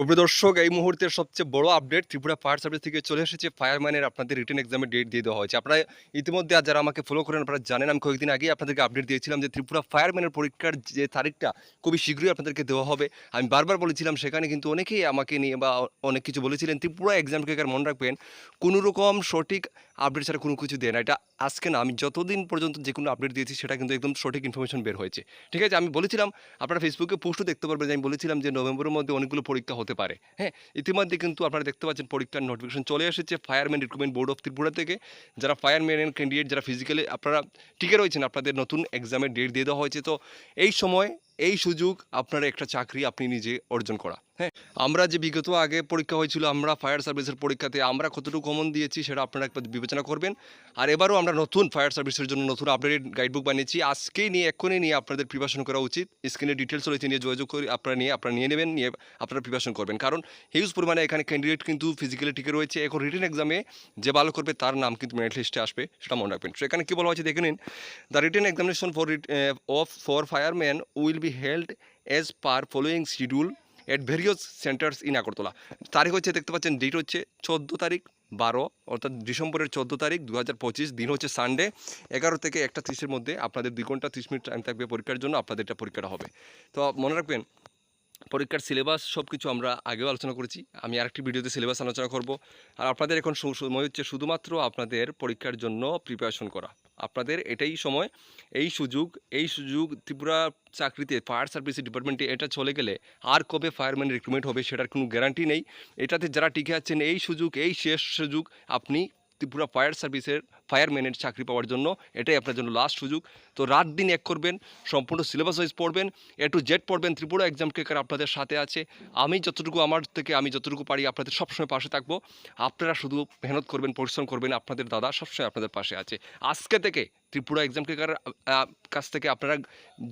দর্শক, এই মুহূর্তের সবচেয়ে বড় আপডেট ত্রিপুরা ফায়ার সার্ভিস থেকে চলে এসেছে। ফায়ারম্যানের আপনাদের রিটেন এক্সামের ডেট দিয়ে দেওয়া হয়েছে। আপনারা ইতিমধ্যে যারা আমাকে ফলো করেন, আপনারা জানেন, আমি কয়েকদিন আগে আপনাদেরকে আপডেট দিয়েছিলাম যে ত্রিপুরা ফায়ারম্যানের পরীক্ষার যে তারিখটা খুবই শীঘ্রই আপনাদেরকে দেওয়া হবে। আমি বারবার বলেছিলাম, সেখানে কিন্তু অনেকেই আমাকে নিয়ে বা অনেক কিছু বলেছিলেন, ত্রিপুরা এক্সাম কেকার মনে রাখবেন, কোনো রকম সঠিক আপডেট ছাড়া কোনো কিছু দেয় না। এটা আজকে না, আমি যতদিন পর্যন্ত যে কোনো আপডেট দিয়েছি, সেটা কিন্তু একদম সঠিক ইনফরমেশন বের হয়েছে। ঠিক আছে, আমি বলেছিলাম, আপনারা ফেসবুকে পোস্টও দেখতে পারবেন আমি বলেছিলাম যে নভেম্বরের মধ্যে অনেকগুলো পরীক্ষা হতে পারে। হ্যাঁ ইতিমধ্যে কিন্তু আপনারা দেখতে পাচ্ছেন পরীক্ষার নোটিফিকেশন চলে এসেছে fireman recruitment board of Tripura থেকে। যারা ফায়ারম্যান ক্যান্ডিডেট যারা ফিজিক্যালি আপনারা টিকে রয়েছেন, আপনাদের নতুন এক্সামের ডেট দিয়ে দেওয়া হয়েছে। তো এই সময়, এই সুযোগ আপনার একটা চাকরি আপনি নিজে অর্জন করা। হ্যাঁ আমরা যে বিগত আগে পরীক্ষা হয়েছিল, আমরা ফায়ার সার্ভিসের পরীক্ষাতে আমরা কতটুকু কমন দিয়েছি সেটা আপনারা একবার বিবেচনা করবেন। আর এবারও আমরা নতুন ফায়ার সার্ভিসের জন্য নতুন আপডেটেড গাইডবুক বানিয়েছি। আজকেই নিয়ে, এক্ষুনি নিয়ে আপনাদের প্রিপারেশন করা উচিত। স্ক্রিনে ডিটেলস রয়েছে, নিয়ে যোগাযোগ করে আপনারা নিয়ে আপনারা নিয়ে নেবেন, নিয়ে আপনারা প্রিপারেশন করবেন। কারণ হিউজ পরিমাণে এখানে ক্যান্ডিডেট কিন্তু ফিজিক্যালি টিকে রয়েছে। এখন রিটেন এক্সামে যে ভালো করবে তার নাম কিন্তু মেরিট লিস্টে আসবে, সেটা মনে রাখবেন। তো এখানে কী বলা হয়েছে দেখে নিন। The written examination for of for fireman will be held as per following schedule at various centres in Agartala তারিখ হচ্ছে দেখতে পাচ্ছেন ডেট হচ্ছে চোদ্দ তারিখ, বারো, অর্থাৎ ডিসেম্বরের চোদ্দ তারিখ দু হাজার পঁচিশ, দিন হচ্ছে সানডে এগারো থেকে একটা ত্রিশের মধ্যে আপনাদের দুই ঘণ্টা ত্রিশ মিনিট টাইম থাকবে পরীক্ষার জন্য, আপনাদের এটা পরীক্ষাটা হবে। তো মনে রাখবেন, পরীক্ষার সিলেবাস সব কিছু আমরা আগেও আলোচনা করেছি, আমি আরেকটি ভিডিওতে সিলেবাস আলোচনা করব। আর আপনাদের এখন সময় হচ্ছে শুধুমাত্র আপনাদের পরীক্ষার জন্য প্রিপারেশন করা। আপনাদের এটাই সময়, এই সুযোগ এই সুযোগ ত্রিপুরা চাকরিতে ফায়ার সার্ভিসের ডিপার্টমেন্টে এটা চলে গেলে আর কবে ফায়ারম্যান রিক্রুটমেন্ট হবে সেটার কোনো গ্যারান্টি নেই। এটাতে যারা টিকে আছেন, এই সুযোগ, এই শেষ সুযোগ আপনি ত্রিপুরা ফায়ার সার্ভিসের ফায়ারম্যানের চাকরি পাওয়ার জন্য। এটাই আপনার জন্য লাস্ট সুযোগ। তো রাত দিন এক করবেন, সম্পূর্ণ সিলেবাস ওয়াইজ পড়বেন এ টু জেড পড়বেন, ত্রিপুরা এক্সাম কেকার আপনাদের সাথে আছে। আমি যতটুকু আমার থেকে, আমি যতটুকু পারি আপনাদের সবসময় পাশে থাকব। আপনারা শুধু মেহনত করবেন, পরিশ্রম করবেন, আপনাদের দাদা সবসময় আপনাদের পাশে আছে। আজকে থেকে ত্রিপুরা এক্সাম কেকার কাছ থেকে আপনারা,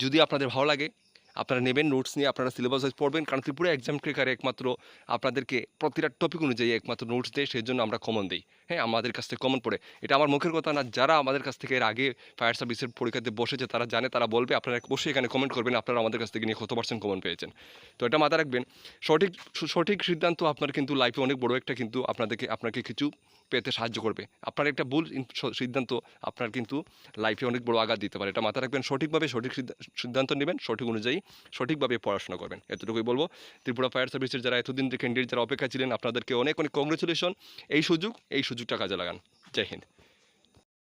যদি আপনাদের ভালো লাগে আপনারা নেবেন নোটস নিয়ে আপনারা সিলেবাস ওয়াইজ পড়বেন, কারণ ত্রিপুরা এক্সাম ক্রেকার একমাত্র আপনাদেরকে প্রতিটা টপিক অনুযায়ী একমাত্র নোটস দেয় সেই জন্য আমরা কমন দিই। হ্যাঁ আমাদের কাছ থেকে কমন পড়ে। এটা আমার মুখের কথা না, যারা আমাদের কাছ থেকে এর আগে ফায়ার সার্ভিসের পরীক্ষাতে বসেছে, তারা জানে, তারা বলবে, আপনারা বসে এখানে কমেন্ট করবেন, আপনারা আমাদের কাছ থেকে নিয়ে কত পার্সেন্ট কমন পেয়েছেন। তো এটা মাথায় রাখবেন, সঠিক সঠিক সিদ্ধান্ত আপনার কিন্তু লাইফে অনেক বড় একটা কিন্তু আপনাদেরকে, আপনাকে কিছু পেতে সাহায্য করবে। আপনার একটা ভুল সিদ্ধান্ত আপনার কিন্তু লাইফে অনেক বড় আঘাত দিতে পারে। এটা মাথায় রাখবেন, সঠিকভাবে সঠিক সিদ্ধা- সিদ্ধান্ত নেবেন, সঠিক অনুযায়ী সঠিকভাবে পড়াশোনা করবেন। এতটুকুই বলব। ত্রিপুরা ফায়ার সার্ভিসের যারা এতদিন থেকে ক্যান্ডিডেট, যারা অপেক্ষা ছিলেন আপনাদেরকে অনেক অনেক কংগ্রেচুলেশন এই সুযোগ, এই সুযোগটা কাজে লাগান। জয় হিন্দ।